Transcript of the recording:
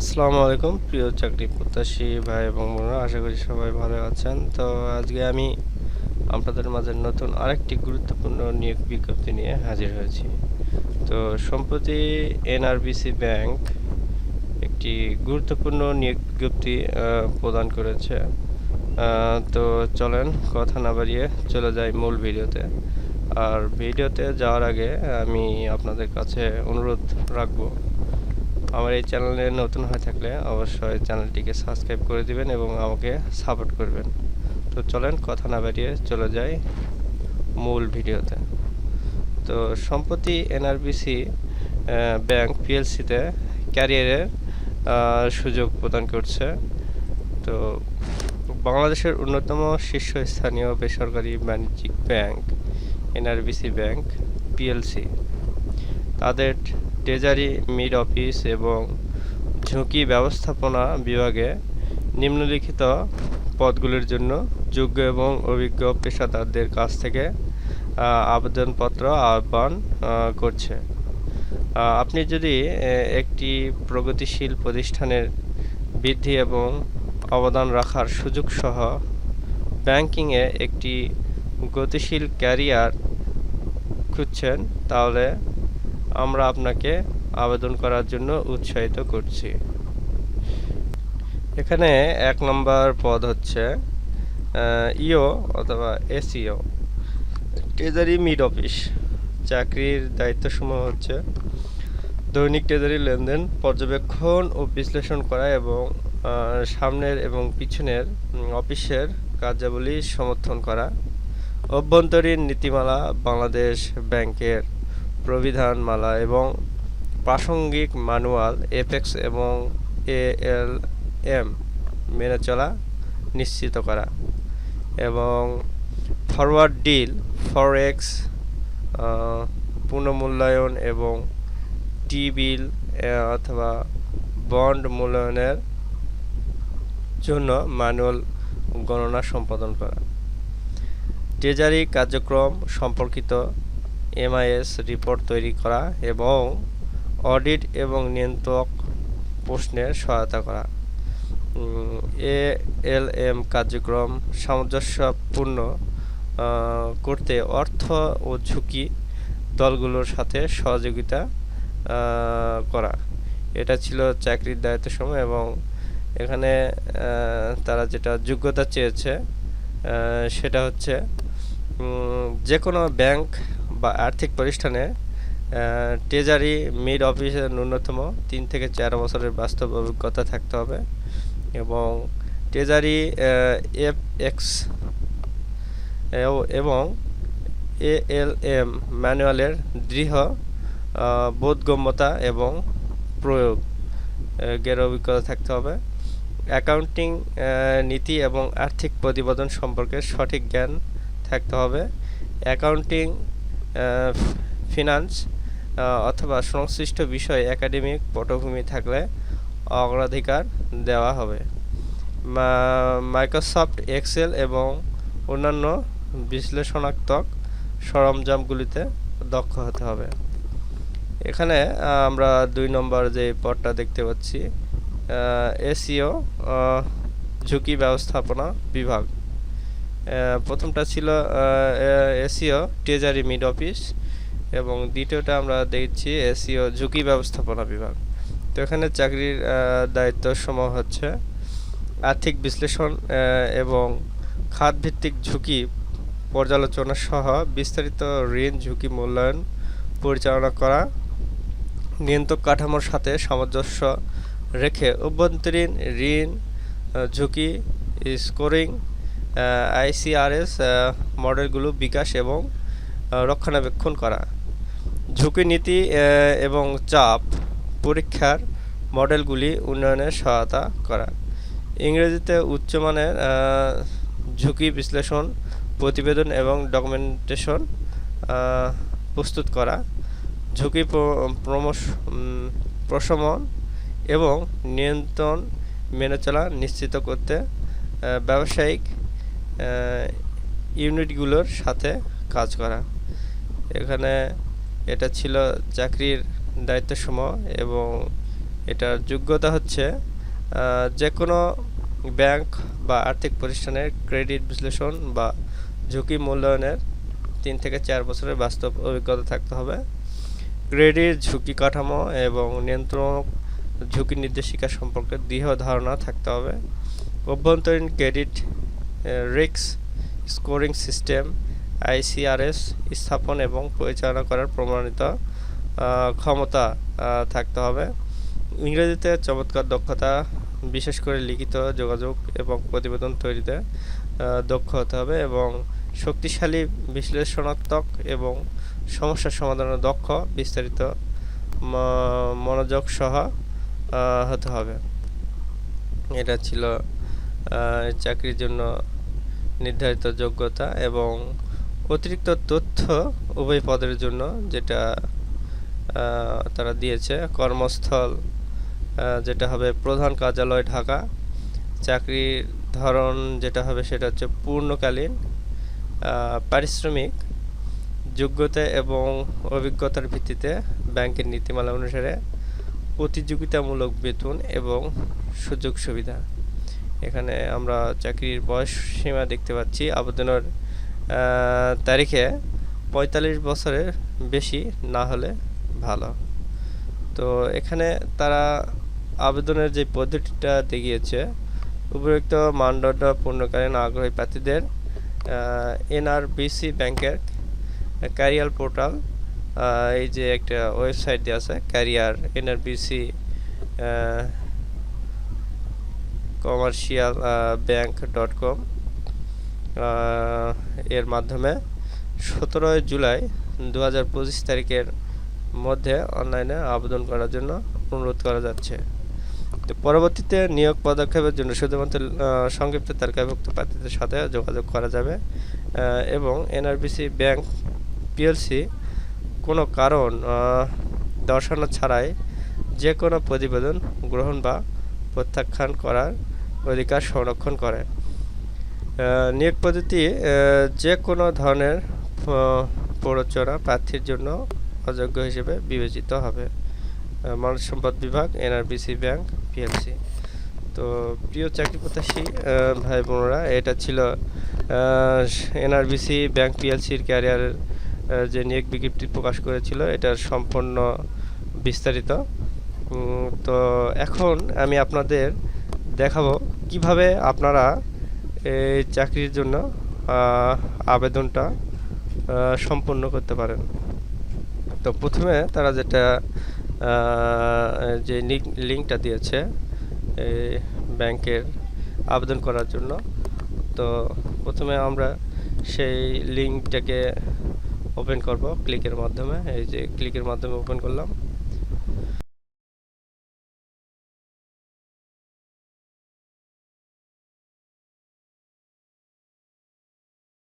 আসসালামু আলাইকুম, প্রিয় চাকরি প্রত্যাশী ভাই এবং বোনেরা, আশা করি সবাই ভালো আছেন। তো আজকে আমি আপনাদের মাঝে নতুন আরেকটি গুরুত্বপূর্ণ নিয়োগ বিজ্ঞপ্তি নিয়ে হাজির হয়েছি। তো সম্প্রতি এনআরবিসি ব্যাংক একটি গুরুত্বপূর্ণ নিয়োগ বিজ্ঞপ্তি প্রদান করেছে। তো চলেন কথা না বাড়িয়ে চলে যাই মূল ভিডিওতে। আর ভিডিওতে যাওয়ার আগে আমি আপনাদের কাছে অনুরোধ রাখব আমার এই চ্যানেলে নতুন হয়ে থাকলে অবশ্যই চ্যানেলটিকে সাবস্ক্রাইব করে দিবেন এবং আমাকে সাপোর্ট করবেন। তো চলেন কথা না বাড়িয়ে চলে যাই মূল ভিডিওতে। তো সম্প্রতি এনআরবিসি ব্যাংক পিএলসিতে ক্যারিয়ারের সুযোগ প্রদান করছে। তো বাংলাদেশের অন্যতম শীর্ষস্থানীয় বেসরকারি বাণিজ্যিক ব্যাংক এনআরবিসি ব্যাংক পিএলসি তাদের ট্রেজারি মিড অফিস এবং ঝুঁকি ব্যবস্থাপনা বিভাগে নিম্নলিখিত পদগুলির জন্য যোগ্য এবং অভিজ্ঞ পেশাদারদের কাছ থেকে আবেদনপত্র আহ্বান করছে। আপনি যদি একটি প্রগতিশীল প্রতিষ্ঠানের বৃদ্ধি এবং অবদান রাখার সুযোগ সহ ব্যাংকিংয়ে একটি গতিশীল ক্যারিয়ার খুঁজছেন, তাহলে আমরা আপনাকে আবেদন করার জন্য উৎসাহিত করছি। এখানে এক নম্বর পদ হচ্ছে ইও অথবা এসইও, ট্রেজারি মিড অফিস। চাকরির দায়িত্বসমূহ হচ্ছে দৈনিক ট্রেজারি লেনদেন, পর্যবেক্ষণ ও বিশ্লেষণ করা এবং সামনের এবং পিছনের অফিসের কার্যাবলী সমর্থন করা। অভ্যন্তরীণ নীতিমালা বাংলাদেশ ব্যাংকের প্রবিধানমালা এবং প্রাসঙ্গিক ম্যানুয়াল, এফএক্স এবং এএল এম মেনে চলা নিশ্চিত করা এবং ফরওয়ার্ড ডিল, ফরেক্স পুনঃমূল্যায়ন এবং টি বিল অথবা বন্ড মূল্যায়নের জন্য ম্যানুয়াল গণনা সম্পাদন করা। ট্রেজারি কার্যক্রম সম্পর্কিত এমআইএস রিপোর্ট তৈরি করা এবং অডিট এবং নিয়ন্ত্রক প্রশ্নের সহায়তা করা। এ এল এম কার্যক্রম সামঞ্জস্যপূর্ণ করতে অর্থ ও ঝুঁকি দলগুলোর সাথে সহযোগিতা করা। এটা ছিল চাকরির দায়িত্ব সময় এবং এখানে তারা যেটা যোগ্যতা চেয়েছে সেটা হচ্ছে যে কোনো ব্যাংক বা আর্থিক প্রতিষ্ঠানে ট্রেজারি মিড অফিসের ন্যূনতম তিন থেকে চার বছরের বাস্তব অভিজ্ঞতা থাকতে হবে এবং ট্রেজারি এফ এক্স এবং এ এল এম ম্যানুয়ালের দৃঢ় বোধগম্যতা এবং প্রয়োগ এর অভিজ্ঞতা থাকতে হবে। অ্যাকাউন্টিং নীতি এবং আর্থিক প্রতিবেদন সম্পর্কে সঠিক জ্ঞান থাকতে হবে। অ্যাকাউন্টিং ফিনান্স অথবা সংশ্লিষ্ট বিষয়ে একাডেমিক পটভূমি থাকলে অগ্রাধিকার দেওয়া হবে। মাইক্রোসফট এক্সেল এবং অন্যান্য বিশ্লেষণাত্মক সরঞ্জামগুলিতে দক্ষ হতে হবে। এখানে আমরা দুই নম্বর যে পদটা দেখতে পাচ্ছি এসিও ঝুঁকি ব্যবস্থাপনা বিভাগ। প্রথমটা ছিল এসিও ট্রেজারি মিড অফিস এবং দ্বিতীয়টা আমরা দেখছি এসিও, ঝুঁকি ব্যবস্থাপনা বিভাগ। তো এখানে চাকরির দায়িত্ব সমূহ হচ্ছে আর্থিক বিশ্লেষণ এবং খাতভিত্তিক ঝুঁকি পর্যালোচনা সহ বিস্তারিত ঋণ, ঝুঁকি মূল্যায়ন পরিচালনা করা, নিয়ন্ত্রক কাঠামোর সাথে সামঞ্জস্য রেখে অভ্যন্তরীণ ঋণ ঝুঁকি স্কোরিং আইসিআরএস মডেলগুলো বিকাশ এবং রক্ষণাবেক্ষণ করা। ঝুঁকি নীতি এবং চাপ পরীক্ষার মডেলগুলি উন্নয়নে সহায়তা করা। ইংরেজিতে উচ্চমানের ঝুঁকি বিশ্লেষণ, প্রতিবেদন এবং ডকুমেন্টেশন প্রস্তুত করা। ঝুঁকি প্রশমন এবং নিয়ন্ত্রণ মেনে চলা নিশ্চিত করতে ব্যবসায়িক ইউনিটগুলোর সাথে কাজ করা। এখানে এটা ছিল চাকরির দায়িত্বসমূহ এবং এটার যোগ্যতা হচ্ছে যে কোনো ব্যাংক বা আর্থিক প্রতিষ্ঠানের ক্রেডিট বিশ্লেষণ বা ঝুঁকি মূল্যায়নের তিন থেকে চার বছরের বাস্তব অভিজ্ঞতা থাকতে হবে। ক্রেডিট, ঝুঁকি কাঠামো এবং নিয়ন্ত্রণ ঝুঁকি নির্দেশিকা সম্পর্কে দৃঢ় ধারণা থাকতে হবে। অভ্যন্তরীণ credit risk scoring system ICRS স্থাপন এবং পরিচালনা করার প্রমাণিত ক্ষমতা থাকতে হবে। ইংরেজিতে চমৎকার দক্ষতা, বিশেষ করে লিখিত যোগাযোগ এবং প্রতিবেদন তৈরিতে দক্ষ হতে হবে এবং শক্তিশালী বিশ্লেষণাত্মক এবং সমস্যা সমাধানের দক্ষ, বিস্তারিত মনোযোগ সহ হতে হবে। এটা ছিল চাকরির জন্য নির্ধারিত যোগ্যতা এবং অতিরিক্ত তথ্য উভয় পদের জন্য যেটা তারা দিয়েছে, কর্মস্থল যেটা হবে প্রধান কার্যালয় ঢাকা, চাকরির ধরন যেটা হবে সেটা হচ্ছে পূর্ণকালীন পারিশ্রমিক, যোগ্যতা এবং অভিজ্ঞতার ভিত্তিতে ব্যাংকের নীতিমালা অনুসারে প্রতিযোগিতামূলক বেতন এবং সুযোগ সুবিধা। এখানে আমরা চাকরির বয়স সীমা দেখতে পাচ্ছি। আবেদনের তারিখে পঁয়তাল্লিশ বছরের বেশি না হলে ভালো। তো এখানে তারা আবেদনের যে পদ্ধতিটা দেখিয়েছে উপযুক্ত মানদণ্ড পূর্ণকালীন আগ্রহী প্রার্থীদের এনআরবিসি ব্যাংকের ক্যারিয়ার পোর্টাল এই যে একটা ওয়েবসাইট দেওয়া আছে, career NRBC commercial bank dot com এর মাধ্যমে সতেরোই জুলাই দু হাজার পঁচিশ তারিখের মধ্যে অনলাইনে আবেদন করার জন্য অনুরোধ করা যাচ্ছে। তো পরবর্তীতে নিয়োগ পদক্ষেপের জন্য শুধুমাত্র সংক্ষিপ্ত তালিকাভুক্ত প্রার্থীদের সাথে যোগাযোগ করা যাবে এবং এনআরবিসি ব্যাংক পিএলসি কোনো কারণ দর্শানো ছাড়াই যে কোনো প্রতিবেদন গ্রহণ বা প্রত্যাখ্যান করার অধিকার সংরক্ষণ করে। নিয়োগ পদ্ধতি যে কোনো ধরনের প্ররোচনা প্রার্থীর জন্য অযোগ্য হিসেবে বিবেচিত হবে। মানব সম্পদ বিভাগ, এনআরবিসি ব্যাংক, পিএলসি। তো প্রিয় চাকরি প্রত্যাশী ভাই বোনরা, এটা ছিল এনআরবিসি ব্যাংক, পিএলসির ক্যারিয়ার যে নিয়োগ বিজ্ঞপ্তি প্রকাশ করেছিল, এটার সম্পূর্ণ বিস্তারিত। তো এখন আমি আপনাদের দেখাবো কীভাবে আপনারা এই চাকরির জন্য আবেদনটা সম্পূর্ণ করতে পারেন? তো প্রথমে তারা যেটা যে লিঙ্কটা দিয়েছে ব্যাংকের আবেদন করার জন্য, তো প্রথমে আমরা সেই লিঙ্কটাকে ওপেন করব, ক্লিকের মাধ্যমে, এই যে ক্লিকের মাধ্যমে ওপেন করলাম।